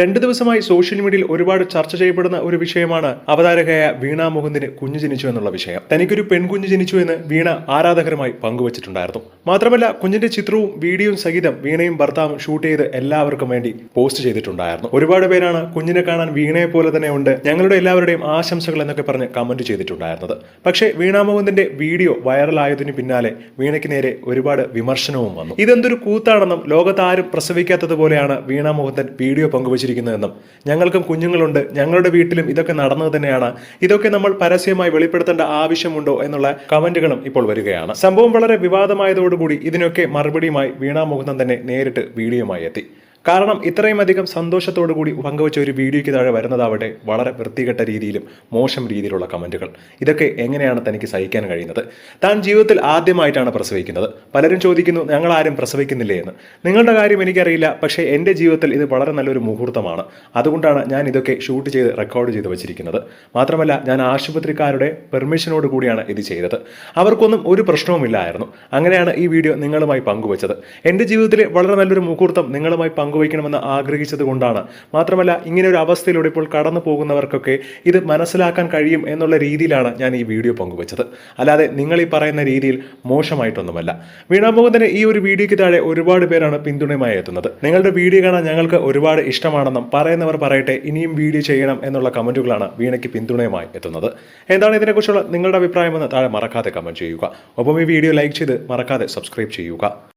രണ്ടു ദിവസമായി സോഷ്യൽ മീഡിയയിൽ ഒരുപാട് ചർച്ച ചെയ്യപ്പെടുന്ന ഒരു വിഷയമാണ് അവതാരകയായ വീണ മുകുന്ദിന് കുഞ്ഞു ജനിച്ചു എന്നുള്ള വിഷയം. തനിക്കൊരു പെൺകുഞ്ഞു ജനിച്ചു എന്ന് വീണ ആരാധകരുമായി പങ്കുവച്ചിട്ടുണ്ടായിരുന്നു. മാത്രമല്ല കുഞ്ഞിന്റെ ചിത്രവും വീഡിയോയും സഹിതം വീണയും ഭർത്താവും ഷൂട്ട് ചെയ്ത് എല്ലാവർക്കും വേണ്ടി പോസ്റ്റ് ചെയ്തിട്ടുണ്ടായിരുന്നു. ഒരുപാട് പേരാണ് കുഞ്ഞിനെ കാണാൻ വീണയെ പോലെ തന്നെ ഉണ്ട്. ഞങ്ങളുടെ എല്ലാവരുടെയും ആശംസകൾ എന്നൊക്കെ പറഞ്ഞ് കമന്റ് ചെയ്തിട്ടുണ്ടായിരുന്നത്. പക്ഷേ വീണ മുകുന്ദിന്റെ വീഡിയോ വൈറലായതിനു പിന്നാലെ വീണയ്ക്ക് നേരെ ഒരുപാട് വിമർശനവും വന്നു. ഇതെന്തൊരു കൂത്താണെന്നും ലോകത്താരും പ്രസവിക്കാത്തതുപോലെയാണ് വീണ മുകുന്ദൻ വീഡിയോ പങ്കുവച്ചിരിക്കുന്നതെന്നും ഞങ്ങൾക്കും കുഞ്ഞുങ്ങളുണ്ട്. ഞങ്ങളുടെ വീട്ടിലും ഇതൊക്കെ നടന്നത് തന്നെയാണ്. ഇതൊക്കെ നമ്മൾ പരസ്യമായി വെളിപ്പെടുത്തേണ്ട ആവശ്യമുണ്ടോ എന്നുള്ള കമന്റുകളും ഇപ്പോൾ വരികയാണ്. സംഭവം വളരെ വിവാദമായതോടുകൂടി ഇതിനൊക്കെ മറുപടിയുമായി വീണ തന്നെ നേരിട്ട് വീഡിയോമായി എത്തി. കാരണം ഇത്രയും അധികം സന്തോഷത്തോടു കൂടി പങ്കുവച്ച ഒരു വീഡിയോയ്ക്ക് താഴെ വരുന്നതാവട്ടെ വളരെ വൃത്തികെട്ട രീതിയിലും മോശം രീതിയിലുള്ള കമന്റുകൾ ഇതൊക്കെ എങ്ങനെയാണ് തനിക്ക് സഹിക്കാൻ കഴിയുന്നത്? താൻ ജീവിതത്തിൽ ആദ്യമായിട്ടാണ് പ്രസവിക്കുന്നത്. പലരും ചോദിക്കുന്നു ഞങ്ങൾ ആരും പ്രസവിക്കുന്നില്ലേ? എന്ന്. നിങ്ങളുടെ കാര്യം എനിക്കറിയില്ല പക്ഷേ എന്റെ ജീവിതത്തിൽ ഇത് വളരെ നല്ലൊരു മുഹൂർത്തമാണ്. അതുകൊണ്ടാണ് ഞാൻ ഇതൊക്കെ ഷൂട്ട് ചെയ്ത് റെക്കോർഡ് ചെയ്ത് വെച്ചിരിക്കുന്നത്. മാത്രമല്ല ഞാൻ ആശുപത്രിക്കാരുടെ പെർമിഷനോട് കൂടിയാണ് ഇത് ചെയ്തത്. അവർക്കൊന്നും ഒരു പ്രശ്നവുമില്ലായിരുന്നു. അങ്ങനെയാണ് ഈ വീഡിയോ നിങ്ങളുമായി പങ്കുവച്ചത്. എന്റെ ജീവിതത്തിലെ വളരെ നല്ലൊരു മുഹൂർത്തം നിങ്ങളുമായി പങ്കുവയ്ക്കണമെന്ന് ആഗ്രഹിച്ചതുകൊണ്ടാണ്. മാത്രമല്ല ഇങ്ങനെ ഒരു അവസ്ഥയിലൂടെ ഇപ്പോൾ കടന്നു പോകുന്നവർക്കൊക്കെ ഇത് മനസ്സിലാക്കാൻ കഴിയും എന്നുള്ള രീതിയിലാണ് ഞാൻ ഈ വീഡിയോ പങ്കുവച്ചത്. അല്ലാതെ നിങ്ങൾ ഈ പറയുന്ന രീതിയിൽ മോശമായിട്ടൊന്നുമല്ല. വീണാമോഹന്റെ ഈ ഒരു വീഡിയോയ്ക്ക് താഴെ ഒരുപാട് പേരാണ് പിന്തുണയുമായി എത്തുന്നത്. നിങ്ങളുടെ വീഡിയോ കാണാൻ ഞങ്ങൾക്ക് ഒരുപാട് ഇഷ്ടമാണെന്നും പറയുന്നവർ പറയട്ടെ ഇനിയും വീഡിയോ ചെയ്യണം എന്നുള്ള കമന്റുകളാണ് വീണയ്ക്ക് പിന്തുണയുമായി എത്തുന്നത്. എന്താണ് ഇതിനെക്കുറിച്ചുള്ള നിങ്ങളുടെ അഭിപ്രായമെന്ന് താഴെ മറക്കാതെ കമന്റ് ചെയ്യുക. ഒപ്പം ഈ വീഡിയോ ലൈക്ക് ചെയ്ത് മറക്കാതെ സബ്സ്ക്രൈബ് ചെയ്യുക.